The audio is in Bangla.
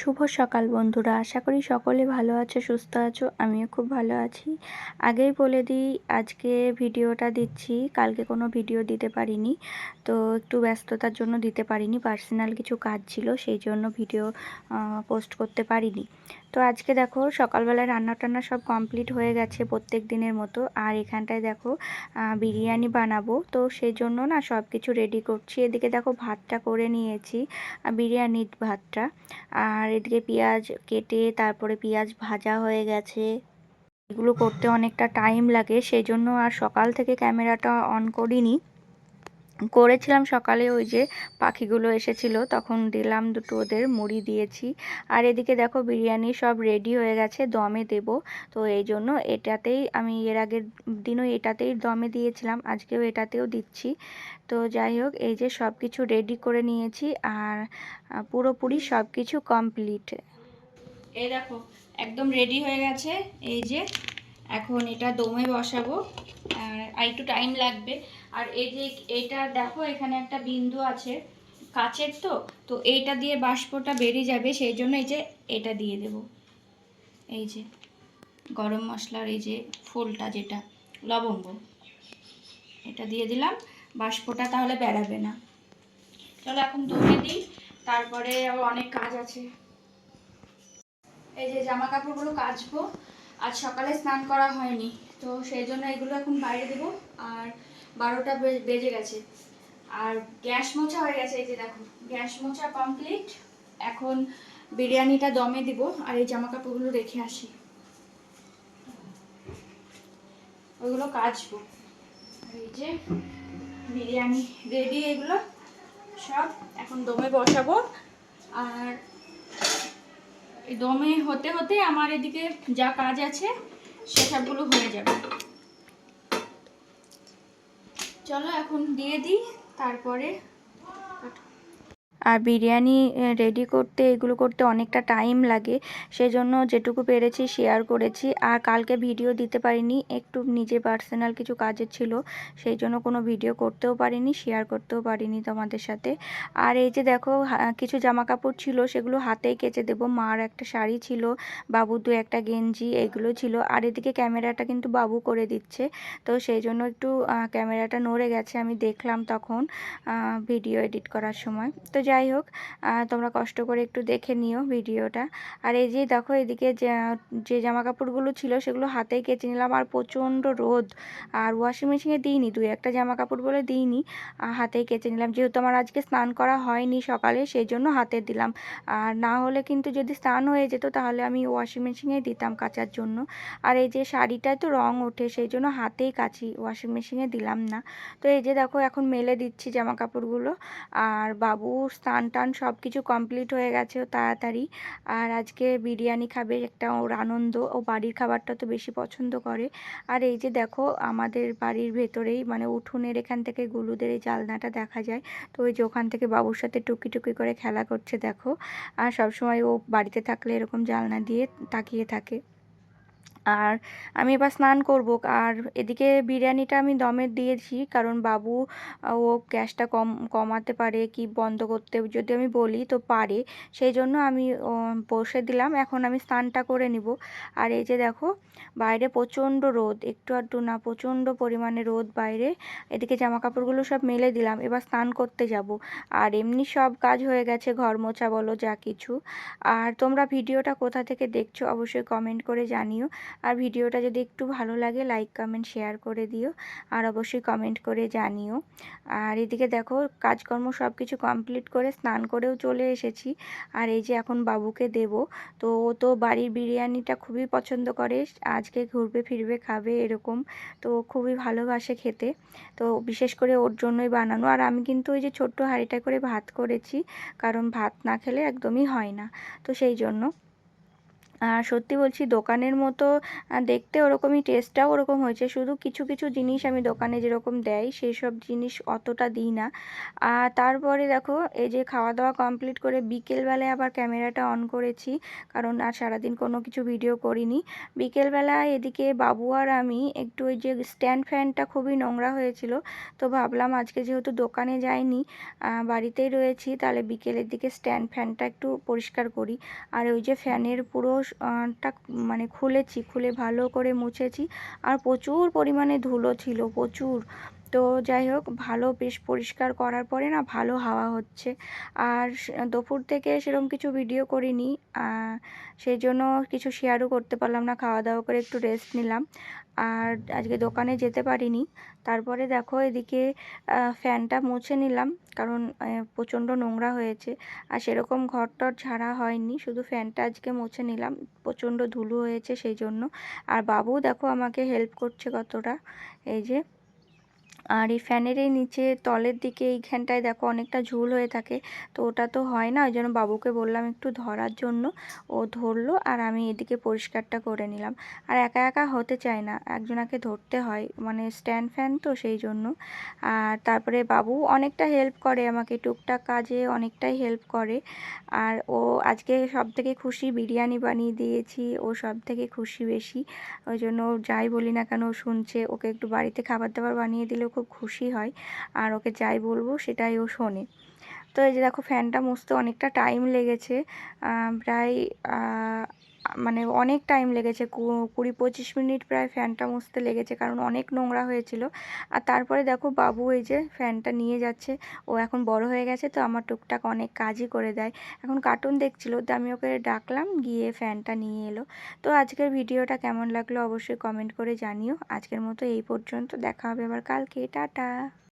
শুভ সকাল বন্ধুরা। আশা করি সকলে ভালো আছো, সুস্থ আছো, আমিও খুব ভালো আছি। আগেই বলে দিই, আজকে ভিডিওটা দিচ্ছি। কালকে কোনো ভিডিও দিতে পারিনি, তো একটু ব্যস্ততার জন্য দিতে পারিনি। পার্সোনাল কিছু কাজ ছিল, সেই জন্য ভিডিও পোস্ট করতে পারিনি। তো আজকে দেখো, সকালবেলায় রান্না টান্না সব কমপ্লিট হয়ে গেছে প্রত্যেক দিনের মতো। আর এখানটায় দেখো বিরিয়ানি বানাবো। তো সেই জন্য না সব কিছু রেডি করছি। এদিকে দেখো ভাতটা করে নিয়েছি বিরিয়ানির ভাতটা। আর এদিকে পেঁয়াজ কেটে তারপরে পেঁয়াজ ভাজা হয়ে গেছে। এগুলো করতে অনেকটা টাইম লাগে, সেই জন্য আর সকাল থেকে ক্যামেরাটা অন করিনি। করেছিলাম সকালে ওই যে পাখিগুলো এসেছিল, তখন দিলাম দুটো ওদের মুড়ি দিয়েছি। আর এদিকে দেখো বিরিয়ানি সব রেডি হয়ে গেছে, দমে দেব। তো এই জন্য এটাতেই আমি এর আগের দিনও এটাতেই দমে দিয়েছিলাম, আজকেও এটাতেও দিচ্ছি। তো যাই হোক, এই যে সব কিছু রেডি করে নিয়েছি আর পুরোপুরি সব কিছু কমপ্লিট এই দেখো, একদম রেডি হয়ে গেছে। এই যে, এখন এটা দমে বসাবো। আর একটু টাইম লাগবে। আর এই যে এইটা দেখো, এখানে একটা বিন্দু আছে কাচের তো তো এইটা দিয়ে বাষ্পটা বেরিয়ে যাবে, সেই জন্য এই যে এটা দিয়ে দেব। এই যে গরম মশলার এই যে ফুলটা যেটা, লবঙ্গ, এটা দিয়ে দিলাম, বাষ্পটা তাহলে বেড়াবে না। চলো এখন ধরে দিই, তারপরে আবার অনেক কাজ আছে। এই যে জামা কাপড়গুলো কাচবো, আজ সকালে স্নান করা হয়নি, তো সেই জন্য এগুলো এখন বাইরে দেবো, আর বারোটা বেজে গেছে। আর গ্যাস মোছা হয়ে গেছে, এই যে দেখো, গ্যাস মোছা কমপ্লিট এখন বিরিয়ানিটা দমে দিব, আর এই জামা কাপড়গুলো রেখে আসি। ওইগুলো কাচবো। এই যে বিরিয়ানি রেডি এগুলো সব এখন দমে বসাবো। আর দমে হতে হতে আমার এদিকে যা কাজ আছে, সেসবগুলো হয়ে যাবে। চলো এখন দিয়ে দিই তারপরে আর বিরিয়ানি রেডি করতে, এগুলো করতে অনেকটা টাইম লাগে। সেজন্য যেটুকু পেরেছি শেয়ার করেছি। আর কালকে ভিডিও দিতে পারিনি, একটু নিজে পার্সোনাল কিছু কাজের ছিল সেই জন্য কোনো ভিডিও করতেও পারিনি শেয়ার করতেও পারিনি তোমাদের সাথে। আর এই যে দেখো কিছু জামা কাপড় ছিল, সেগুলো হাতেই কেচে দেবো। মার একটা শাড়ি ছিল বাবু দু একটা গেঞ্জি, এগুলো ছিল। আর এদিকে ক্যামেরাটা কিন্তু বাবু করে দিচ্ছে। তো সেই জন্য একটু ক্যামেরাটা নড়ে গেছে, আমি দেখলাম তখন ভিডিও এডিট করার সময়। তো যাই হোক তোমরা কষ্ট করে একটু দেখে নিও ভিডিওটা। আর এই যে দেখো এদিকে যে জামা কাপড়গুলো ছিল সেগুলো হাতেই কেচে নিলাম আর প্রচণ্ড রোদ। আর ওয়াশিং মেশিনে দিইনি, দুই একটা জামা কাপড় বলে দিইনি হাতেই কেচে নিলাম। যেহেতু আমার আজকে স্নান করা হয়নি সকালে, সেই জন্য হাতে দিলাম। আর না হলে কিন্তু যদি স্নান হয়ে যেত, তাহলে আমি ওয়াশিং মেশিনে দিতাম কাচার জন্য। আর এই যে শাড়িটায় তো রং ওঠে, সেই জন্য হাতেই কাচি ওয়াশিং মেশিনে দিলাম না। তো এই যে দেখো, এখন মেলে দিচ্ছি জামা কাপড়গুলো আর বাবু স্নান টান সব কিছু কমপ্লিট হয়ে গেছে তাড়াতাড়ি। আর আজকে বিরিয়ানি খাবে একটা ওর আনন্দ। ও বাড়ির খাবারটা তো বেশি পছন্দ করে। আর এই যে দেখো, আমাদের বাড়ির ভেতরেই মানে উঠোনের এখান থেকে গুলুদের এই জালনাটা দেখা যায়। তো ওই যে ওখান থেকে বাবুর সাথে টুকি টুকি করে খেলা করছে দেখো। আর সবসময় ও বাড়িতে থাকলে এরকম জালনা দিয়ে তাকিয়ে থাকে। আর আমি এবার স্নান করব। আর এদিকে বিরিয়ানিটা আমি দমে দিয়েছি, কারণ বাবু ও গ্যাসটা কম, কমাতে পারে কি বন্ধ করতে যদি আমি বলি তো পারে। সেই জন্য আমি বসে দিলাম। এখন আমি স্নানটা করে নিব। আর এই যে দেখো, বাইরে প্রচণ্ড রোদ। একটু আধটু না, প্রচণ্ড পরিমাণে রোদ বাইরে। এদিকে জামা কাপড়গুলো সব মেলে দিলাম। এবার স্নান করতে যাব। আর এমনি সব কাজ হয়ে গেছে, ঘর মোছা বলো, যা কিছু। আর তোমরা ভিডিওটা কোথা থেকে দেখছ অবশ্যই কমেন্ট করে জানিও। আর ভিডিওটা যদি একটু ভালো লাগে লাইক কমেন্ট শেয়ার করে দিও। আর অবশ্যই কমেন্ট করে জানিও। আর এদিকে দেখো, কাজকর্ম সব কিছু কমপ্লিট করে স্নান করেও চলে এসেছি। আর এই যে এখন বাবুকে দেব, তো ও তো বাড়ির বিরিয়ানিটা খুবই পছন্দ করে। আজকে ঘুরবে, ফিরবে, খাবে এরকম। তো খুবই ভালোবাসে খেতে। তো বিশেষ করে ওর জন্যই বানানো। আর আমি কিন্তু ওই যে ছোট্ট হাঁড়িটা করে ভাত করেছি, কারণ ভাত না খেলে একদমই হয় না। তো সেই জন্য আর সত্যি বলছি দোকানের মতো দেখতে ওরকমই টেস্টটাও ওরকম হয়েছে। শুধু কিছু কিছু জিনিস আমি দোকানে যেরকম দেয় সেই সব জিনিস অতটা দিই না। আর তারপরে দেখো, এই যে খাওয়া দাওয়া কমপ্লিট করে বিকেলবেলায় আবার ক্যামেরাটা অন করেছি, কারণ আর সারাদিন কোনো কিছু ভিডিও করিনি। বিকেলবেলায় এদিকে বাবু আর আমি একটু ওই যে স্ট্যান্ড ফ্যানটা খুবই নোংরা হয়েছিল, তো ভাবলাম আজকে যেহেতু দোকানে যাইনি বাড়িতেই রয়েছি, তাহলে বিকেলের দিকে স্ট্যান্ড ফ্যানটা একটু পরিষ্কার করি। আর ওই যে ফ্যানের পুরো টা মানে খুলেছি খুলে ভালো করে মুছেছি। আর প্রচুর পরিমাণে ধুলো ছিল প্রচুর। তো যাই হোক, ভালো বেশ পরিষ্কার করার পরে না ভালো হাওয়া হচ্ছে। আর দুপুর থেকে সেরকম কিছু ভিডিও করিনি। সেই জন্য কিছু শেয়ারও করতে পারলাম না খাওয়া দাওয়া করে একটু রেস্ট নিলাম। আর আজকে দোকানে যেতে পারিনি। তারপরে দেখো এদিকে ফ্যানটা মুছে নিলাম। কারণ প্রচণ্ড নোংরা হয়েছে। আর সেরকম ঘর টর ঝাড়া হয়নি। শুধু ফ্যানটা আজকে মুছে নিলাম। প্রচণ্ড ধুলো হয়েছে সেই জন্য। আর বাবু দেখো আমাকে হেল্প করছে কতটা। এই যে আর এই ফ্যানের এই নিচে তলের দিকে এইখানটায় দেখো অনেকটা ঝুল হয়ে থাকে। তো ওটা তো হয় না, ওই জন্য বাবুকে বললাম একটু ধরার জন্য। ও ধরলো আর আমি এদিকে পরিষ্কারটা করে নিলাম। আর একা একা হতে চায় না, একজনাকে ধরতে হয় মানে স্ট্যান্ড ফ্যান তো সেই জন্য। আর তারপরে বাবু অনেকটা হেল্প করে আমাকে, টুকটাক কাজে অনেকটাই হেল্প করে। আর ও আজকে সব থেকে খুশি বিরিয়ানি বানিয়ে দিয়েছি, ও সব থেকে খুশি বেশি। ওই জন্য যাই বলি না কেন শুনছে, ওকে একটু বাড়িতে খাবার দাবার বানিয়ে দিলেও ও খুব খুশি হয়। আর ওকে যাই বলব সেটাই ও শোনে। তো এই যে দেখো ফ্যানটা মুছতে অনেকটা টাইম লেগেছে প্রায় মানে অনেক টাইম লেগেছে কুড়ি পঁচিশ মিনিট প্রায় ফ্যানটা মুছতে লেগেছে, কারণ অনেক নোংরা হয়েছিল। আর তারপরে দেখো বাবু এই যে ফ্যানটা নিয়ে যাচ্ছে, ও এখন বড় হয়ে গেছে, তো আমার টুকটাক অনেক কাজই করে দেয়। এখন কার্টুন দেখছিল, তো আমি ওকে ডাকলাম, গিয়ে ফ্যানটা নিয়ে এলো। তো আজকের ভিডিওটা কেমন লাগল অবশ্যই কমেন্ট করে জানিও। আজকের মতো এই পর্যন্ত, দেখা হবে আবার কালকে, টাটা।